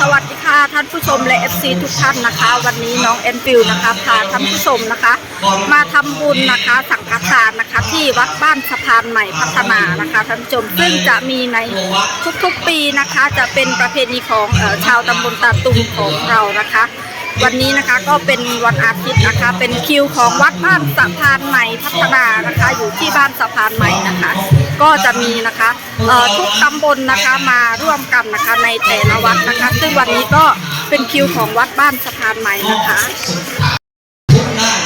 สวัสดีค่ะท่านผู้ชมและ FC ทุกท่านนะคะ วันนี้น้องแอนฟิลนะคะพาท่านผู้ชมนะคะ มาทำบุญนะคะสังฆทานนะคะ ที่วัดบ้านสะพานใหม่พัฒนานะคะท่านผู้ชมซึ่งจะมีในทุกๆปีนะคะ จะเป็นประเพณีของอชาวตำบลตาตุมของเรานะคะ วันนี้นะคะก็เป็นวันอาทิตย์นะคะ เป็นคิวของวัดบ้านสะพานใหม่พัฒนานะคะ อยู่ที่บ้านสะพานใหม่นะคะ ก็จะมีนะคะทุกตำบลนะคะมาร่วมกันนะคะในแต่ละวัดนะคะ ซึ่งวันนี้ก็เป็นคิวของวัดบ้านสะพานใหม่นะคะ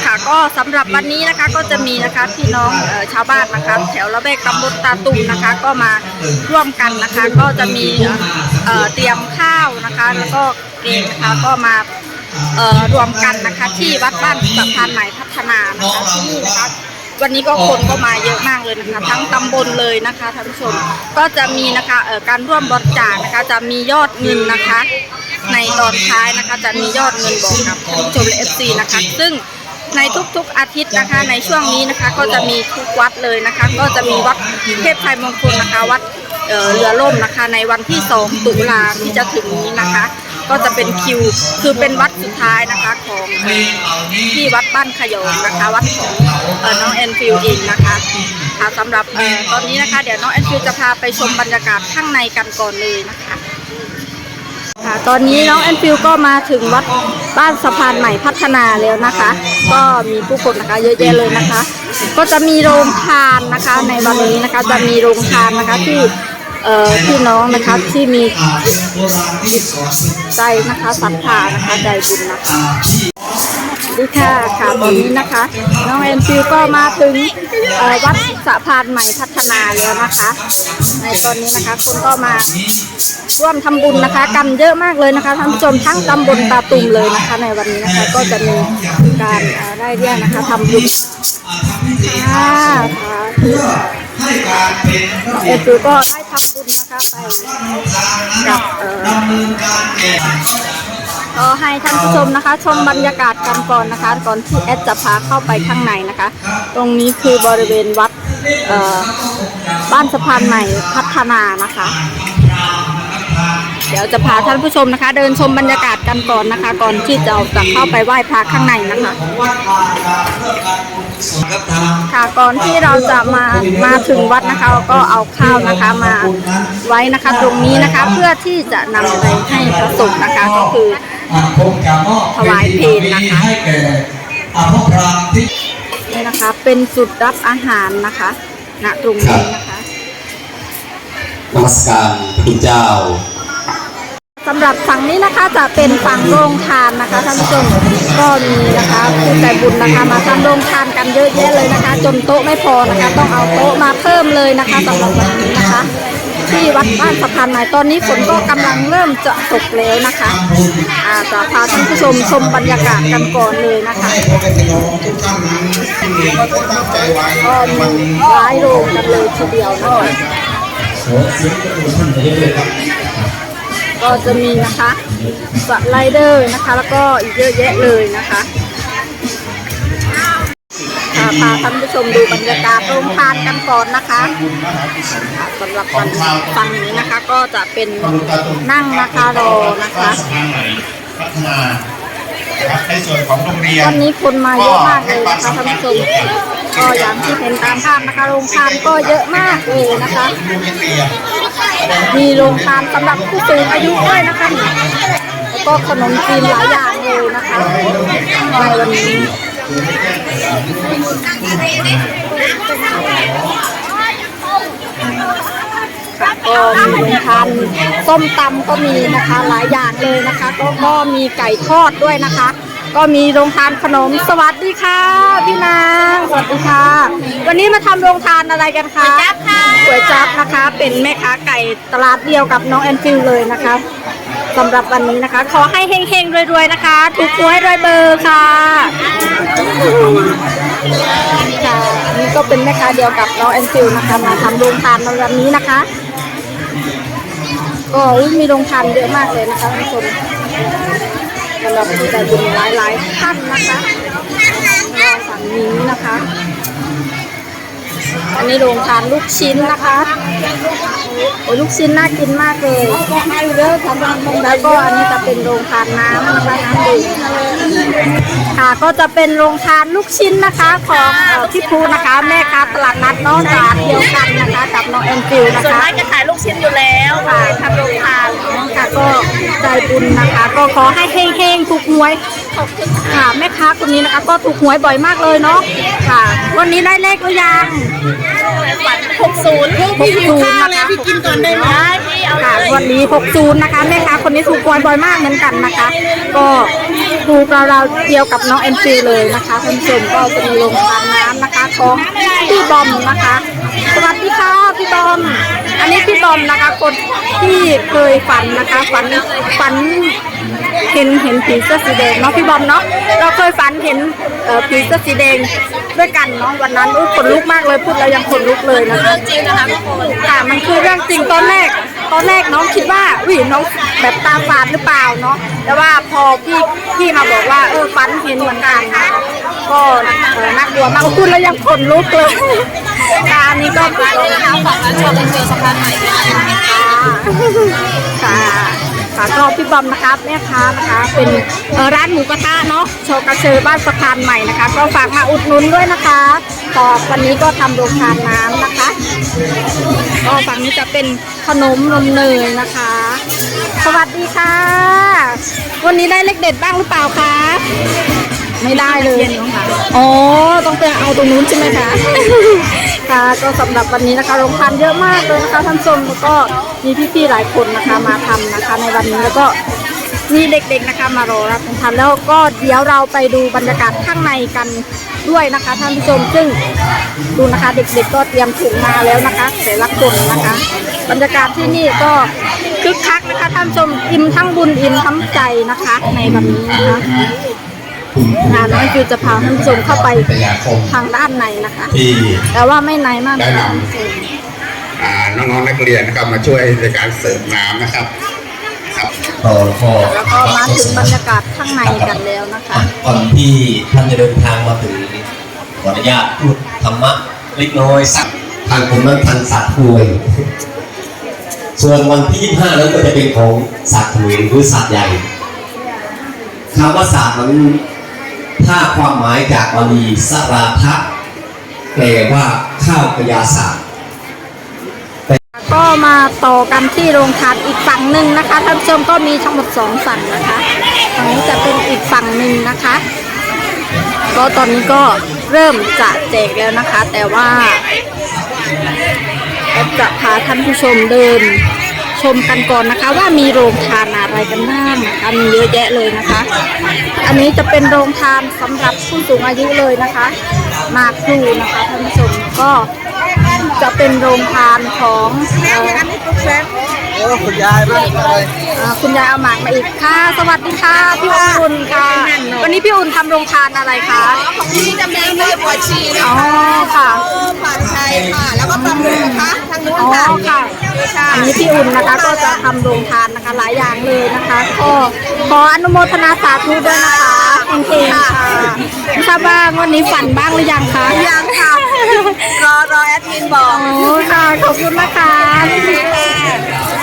ค่ะก็สำหรับวันนี้นะคะก็จะมีนะคะพี่น้องชาวบ้านนะคะ แถวละแวกตำบลตาตุมนะคะ ก็มาร่วมกันนะคะ ก็จะมีเตรียมข้าวนะคะ แล้วก็เกงนะคะก็มารวมกันนะคะที่วัดบ้านสะพานใหม่พัฒนานะคะที่นี่นะคะ วันนี้ก็คนก็มาเยอะมากเลยนะคะ ทั้งตำบลเลยนะคะท่านผู้ชมก็จะมีนะคะเอ่อการร่วมบริจาคนะคะจะมียอดเงินนะคะ ในตอนท้ายนะคะ จะมียอดเงินบอกกับท่านผู้ชมและเอฟซีนะคะ ซึ่งในทุกๆอาทิตย์นะคะ ในช่วงนี้นะคะก็จะมีทุกวัดเลยนะคะ ก็จะมีวัดเทพชัยมงคลนะคะ วัดเอ่อเรือล่มนะคะ ในวันที่ 2 ตุลาที่จะถึงนี้นะคะ ก็จะเป็นคิว คือเป็นวัดสุดท้ายนะคะของที่วัดบ้านขยงนะคะ วัดของน้องแอนฟิลเองนะคะค่ะสำหรับตอนนี้นะคะ เดี๋ยวน้องแอนฟิลจะพาไปชมบรรยากาศข้างในกันก่อนเลยนะคะค่ะตอนนี้น้องแอนฟิลก็มาถึงวัดบ้านสะพานใหม่พัฒนาแล้วนะคะ ก็มีผู้คนนะคะเยอะแยะเลยนะคะ ก็จะมีโรงทานนะคะในวันนี้นะคะ จะมีโรงทานนะคะที่ พี่น้องนะคะที่มีใจนะคะศรัทธานะคะใจบุญนะคะดีค่ะค่ะตอนนี้นะคะ น้องแอนฟิลก็มาถึงวัดสะพานใหม่พัฒนาแล้วนะคะ ในตอนนี้นะคะคนก็มาร่วมทำบุญนะคะ กันเยอะมากเลยนะคะท่านผู้ชมทั้งตำบลตาตุ่มเลยนะคะ ในวันนี้นะคะก็จะมีการได้เรียกนะคะทำบุญค่ะค่ะ เอจูก็ได้ทำบุญนะคะไปกับเอ่อก็ให้ท่านผู้ชมนะคะ ชมบรรยากาศกันก่อนนะคะ ก่อนที่แอดจะพาเข้าไปข้างในนะคะ ตรงนี้คือบริเวณวัดเอ่อบ้านสะพานใหม่พัฒนานะคะ เดี๋ยวจะพาท่านผู้ชมนะคะ เดินชมบรรยากาศกันก่อนนะคะ ก่อนที่จะจะเข้าไปไหว้พระข้างในนะคะค่ะก่อนที่เราจะมามาถึงวัดนะคะก็เอาข้าวนะคะมาไว้นะคะ ตรงนี้นะคะเพื่อที่จะนำไปให้พระสงฆ์นะคะก็คือถวายเพลนะคะให้แก่อาพระพรามที่นี่นะคะเป็นจุดรับอาหารนะคะณตรงนี้นะคะนมัสการพระเจ้า สำหรับฝั่งนี้นะคะจะเป็นฝั่งโรงทานนะคะท่านผู้ชมก็มีนะคะผู้ใจบุญนะคะมาทำโรงทานกันเยอะแยะเลยนะคะ จนโต๊ะไม่พอนะคะ ต้องเอาโต๊ะมาเพิ่มเลยนะคะสำหรับวันนี้นะคะ ที่วัดบ้านสะพานใหม่ตอนนี้ฝนก็กำลังเริ่มจะตกแล้วนะคะอาจะพาท่านผู้ชมชมบรรยากาศกันก่อนเลยนะคะก็มีวันนี้หลายโรงกันเลยทีเดียวนะคะ ก็จะมีนะคะสไลเดอร์นะคะ แล้วก็อีกเยอะแยะเลยนะคะค่ะพาท่านผู้ชมดูบรรยากาศโรงทานกันก่อนนะคะบุญมหากุศลค่ะสำหรับวันฝั่งนี้นะคะ ก็จะเป็นนั่งนะคะรอนะคะสะพานใหม่พัฒนานะครับในส่วนของโรงเรียนวันนี้คนมาเยอะมากเลยนะคะท่านผู้ชมก็อย่างที่เห็นตามภาพนะคะโรงทานก็เยอะมากเลยนะคะโรงเรียน มีโรงทานสำหรับผู้สูงอายุด้วยนะคะแล้วก็ขนมจีนหลายอย่างเลยนะคะในวันนี้ค่ะก็มีทานส้มตำก็มีนะคะหลายอย่างเลยนะคะ ก็ก็มีไก่ทอดด้วยนะคะ ก็มีโรงทานขนมสวัสดีค่ะ พี่นางสวัสดีค่ะ วันนี้มาทำโรงทานอะไรกันคะก๋วยจั๊บค่ะก๋วยจั๊บนะคะ เป็นแม่ค้าไก่ตลาดเดียวกับน้องแอนฟิลเลยนะคะสำหรับวันนี้นะคะ ขอให้เฮงๆรวยๆนะคะ ถูกหวยรวยเบอร์ค่ะค่ะนี่ก็เป็นแม่ค้าเดียวกับน้องแอนฟิลนะคะมาทำโรงทานในวันนี้นะคะ ก็อุ๊ยมีโรงทานเยอะมากเลยนะคะท่านผู้ชม สำหรับผู้ใจบุญหลายๆท่านนะคะก็สั่งนี้นะคะ อันนี้โรงทานลูกชิ้นนะคะโอ้ยลูกชิ้นน่ากินมากเลยแล้วก็อันนี้จะเป็นโรงทานน้ำนะคะน้ำดื่มค่ะก็จะเป็นโรงทานลูกชิ้นนะคะของเอ่อพี่ภูนะคะ แม่ค้าตลาดนัดน้องร้านเดียวกันนะคะกับน้องแอนฟิลนะคะส่วนมากจะขายลูกชิ้นอยู่แล้วค่ะทำโรงทานค่ะก็ใจบุญนะคะ ก็ขอให้เฮงๆถูกหวย ค่ะแม่ค้าคนนี้นะคะ ก็ถูกหวยบ่อยมากเลยเนาะค่ะ วันนี้ได้เลขหรือยังฝันหกศูนย์หกศูนย์นะคะพี่กินก่อนได้ไหมพี่เอาค่ะเลยวันนี้60นะคะแม่ค้าคนนี้ถูกหวยบ่อยมากเหมือนกันนะคะ ก็ถูกเราๆเดียวกับน้องเอ็นซีเลยนะคะท่านผู้ชมก็จะมีโรงทานน้ำนะคะของพี่บอมนะคะ สวัสดีค่ะพี่บอม อันนี้พี่บอมนะคะคนที่เคยฝันนะคะฝันฝัน เห็นเห็นผีเสื้อสีแดงเนาะพี่บอมเนาะเราเคยฝันเห็นเอ่อผีเสื้อสีแดงด้วยกันเนาะวันนั้นอุ๊ยขนลุกมากเลยพูดแล้วยังขนลุกเลยนะคะเรื่องจริงนะคะทุกคนค่ะมันคือเรื่องจริงตอนแรก ตอนแรกน้องคิดว่าอุ้ยน้องแบบตาฝาดหรือเปล่าเนาะแต่ว่าพอพี่พี่มาบอกว่าเออฝันเห็นเหมือนกันนะคะก็เออน่ากลัวมากพูดแล้วยังขนลุกเลยค่ะอันนี้ก็เป็นนะคะฝากร้านชมเป็นเจอสะพานใหม่ด้วยนะคะ ค่ะก็พี่บอมนะคะแม่ค้านะคะ เป็นร้านหมูกระทะเนาะโชกระเชอบ้านสะพานใหม่นะคะ ก็ฝากมาอุดหนุนด้วยนะคะก็วันนี้ก็ทำโรงทานน้ำนะคะ ก็ฝั่งนี้จะเป็นขนมนมเนยนะคะ สวัสดีค่ะ วันนี้ได้เลขเด็ดบ้างหรือเปล่าคะ ไม่ได้เลยอ๋อต้องไปเอาตรงนู้นใช่ไหมคะ ค่ะก็สำหรับวันนี้นะคะโรงทานเยอะมากเลยนะคะท่านผู้ชมแล้วก็มีพี่ๆหลายคนนะคะมาทำนะคะ ในวันนี้แล้วก็มีเด็กๆนะคะมารอรับทานแล้วก็เดี๋ยวเราไปดูบรรยากาศข้างในกันด้วยนะคะท่านผู้ชมซึ่งดูนะคะเด็กๆก็เตรียมถุงมาแล้วนะคะแต่ละคนนะคะ บรรยากาศที่นี่ก็คึกคักนะคะท่านผู้ชมอิ่มทั้งบุญอิ่มทั้งใจนะคะ ในวันนี้นะคะ งานน้อยคือจะพาท่านผู้ชมเข้าไปพยาคมทางด้านในนะคะที่แต่ว่าไม่ในมากได้นะนำอ่าน้องๆนักเรียนนะครับมาช่วยในการเสริมน้ำนะครับครับต่อข้อแล้วก็มาถึงบรรยากาศข้างในกันแล้วนะคะ ก่อนที่ท่านจะเดินทางมาถึงขออนุญาตพูดธรรมะเล็กน้อยสักทางผมนั้นทันสัตว์ถวยส่วนวันที่25นั้นก็จะเป็นของสัตว์ถวยหรือสัตว์ใหญ่คำว่าสัตว์นั้น ถ้าความหมายจากบาลีสราทะแปลว่าข้าวกยาศาสตร์ก็มาต่อกันที่โรงทานอีกฝั่งหนึ่งนะคะท่านผู้ชมก็มีทั้งหมดสองฝั่งนะคะฝั่งนี้จะเป็นอีกฝั่งหนึ่งนะคะ ก็ตอนนี้ก็เริ่มจะแจกแล้วนะคะ แต่ว่าจะพาท่านผู้ชมเดิน ชมกันก่อนนะคะ ว่ามีโรงทานอะไรกันบ้างนะคะมีเยอะแยะเลยนะคะ อันนี้จะเป็นโรงทานสำหรับผู้สูงอายุเลยนะคะ มาครูนะคะท่านผู้ชมก็จะเป็นโรงทานของ เอ่อคุณยายมากเลยอ่าคุณยายเอาหมากมาอีกค่ะ สวัสดีค่ะพี่อุ่นค่ะ วันนี้พี่อุ่นทำโรงทานอะไรคะของพี่จะมีเนื้อหัวชีนะอ๋อค่ะผัดไทยค่ะ แล้วก็ปลาหมึกนะคะทางนู้นอ๋อค่ะค่ะอันนี้พี่อุ่นนะคะก็จะทำโรงทานนะคะหลายอย่างเลยนะคะก็ขออนุโมทนาสาธุด้วยนะคะจริงๆค่ะไม่ทราบว่าวันนี้ฝันบ้างหรือยังคะยังค่ะรอรอแอดมินบอก โอ้ค่ะขอบคุณนะ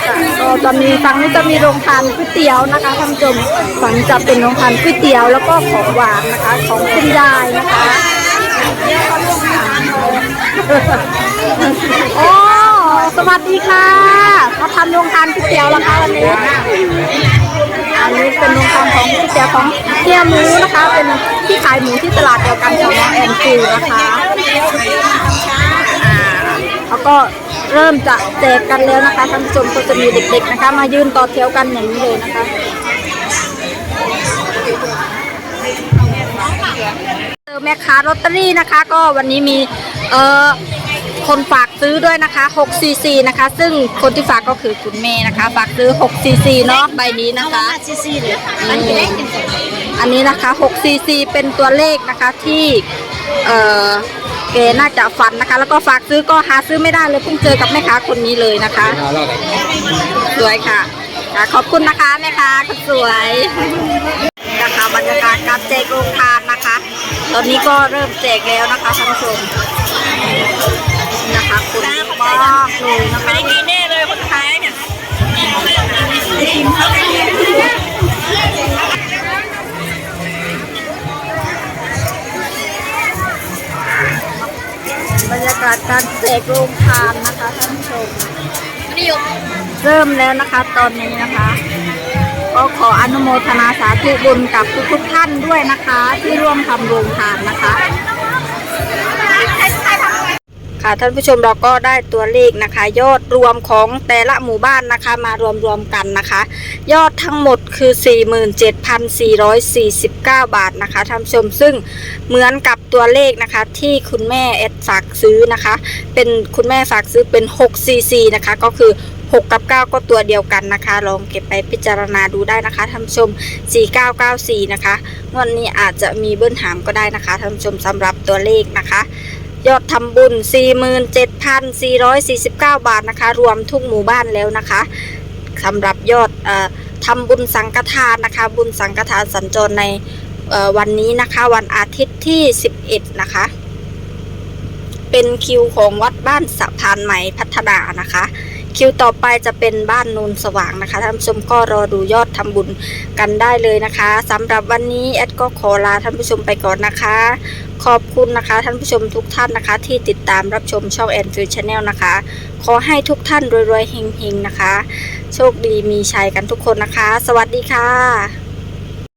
คะก็จะมีฝั่งนี้จะมีโรงทานก๋วยเตี๋ยวนะคะท่านผู้ชมฝั่งจะเป็นโรงทานก๋วยเตี๋ยวแล้วก็ของหวานนะคะ ของคุณยายนะคะโอ้สวัสดีค่ะมาทำโรงทานก๋วยเตี๋ยวแล้วคะวันนี้อันนี้เป็นโรงทานของก๋วยเตี๋ยวของเฮียหมูนะคะ เป็นที่ขายหมูที่ตลาดเดียวกันของน้องแอนฟิลนะคะอ่าเขาก็ เริ่มจะแจกกันแล้วนะคะท่านผู้ชมก็จะมีเด็กๆนะคะ มายืนต่อแถวกันอย่างนี้เลยนะคะเจอแม่ค้าลอตเตอรี่นะคะก็วันนี้มีเอ่อคนฝากซื้อด้วยนะคะ6 cc นะคะ ซึ่งคนที่ฝากก็คือคุณแม่นะคะ ฝากซื้อ6 cc เนาะใบนี้นะคะซีซีเลยอันนี้อันนี้นะคะ6 cc เป็นตัวเลขนะคะที่เอ่อ เกน่าจะฝันนะคะ แล้วก็ฝากซื้อก็หาซื้อไม่ได้เลยเพิ่งเจอกับแม่ค้าคนนี้เลยนะคะ สวยค่ะค่ะ ขอบคุณนะคะแม่ค้าคนสวยนะคะบรรยากาศการแจกโรงทานนะคะ ตอนนี้ก็เริ่มแจกแล้วนะคะท่านผู้ชมนะคะคนเยอะมากเลยนะคะไม่ได้กินแน่เลยคนท้ายเนี่ย กาศการเสกโรงทานนะคะท่านผู้ชมนิยมเริ่มแล้วนะคะตอนนี้นะคะ ก็ขออนุโมทนาสาธุบุญกับทุกๆท่านด้วยนะคะ ที่ร่วมทำโรงทานนะคะ ค่ะท่านผู้ชมเราก็ได้ตัวเลขนะคะ ยอดรวมของแต่ละหมู่บ้านนะคะ มารวมรวมกันนะคะ ยอดทั้งหมดคือ 47,449 บาทนะคะท่านผู้ชมซึ่งเหมือนกับตัวเลขนะคะ ที่คุณแม่เอดฝากซื้อนะคะ เป็นคุณแม่ฝากซื้อเป็น 6 cc นะคะ ก็คือ 6 กับ 9 ก็ตัวเดียวกันนะคะ ลองเก็บไปพิจารณาดูได้นะคะท่านผู้ชม 4994 นะคะงวดนี้อาจจะมีเบิ้ลหามก็ได้นะคะท่านผู้ชมสำหรับตัวเลขนะคะ ยอดทำบุญ 47,449 บาทนะคะ รวมทุกหมู่บ้านแล้วนะคะสำหรับยอดอทำบุญสังฆทานนะคะ บุญสังฆทานสัญจรในวันนี้นะคะ วันอาทิตย์ที่ 11 นะคะ เป็นคิวของวัดบ้านสะพานใหม่พัฒนานะคะ คิวต่อไปจะเป็นบ้านนนสว่างนะคะท่านผู้ชมก็รอดูยอดทำบุญกันได้เลยนะคะสำหรับวันนี้แอดก็ขอลาท่านผู้ชมไปก่อนนะคะ ขอบคุณนะคะท่านผู้ชมทุกท่านนะคะ ที่ติดตามรับชมช่องแอนฟิวชาแนลนะคะ ขอให้ทุกท่านรวยๆเฮงๆนะคะ โชคดีมีชัยกันทุกคนนะคะ สวัสดีค่ะ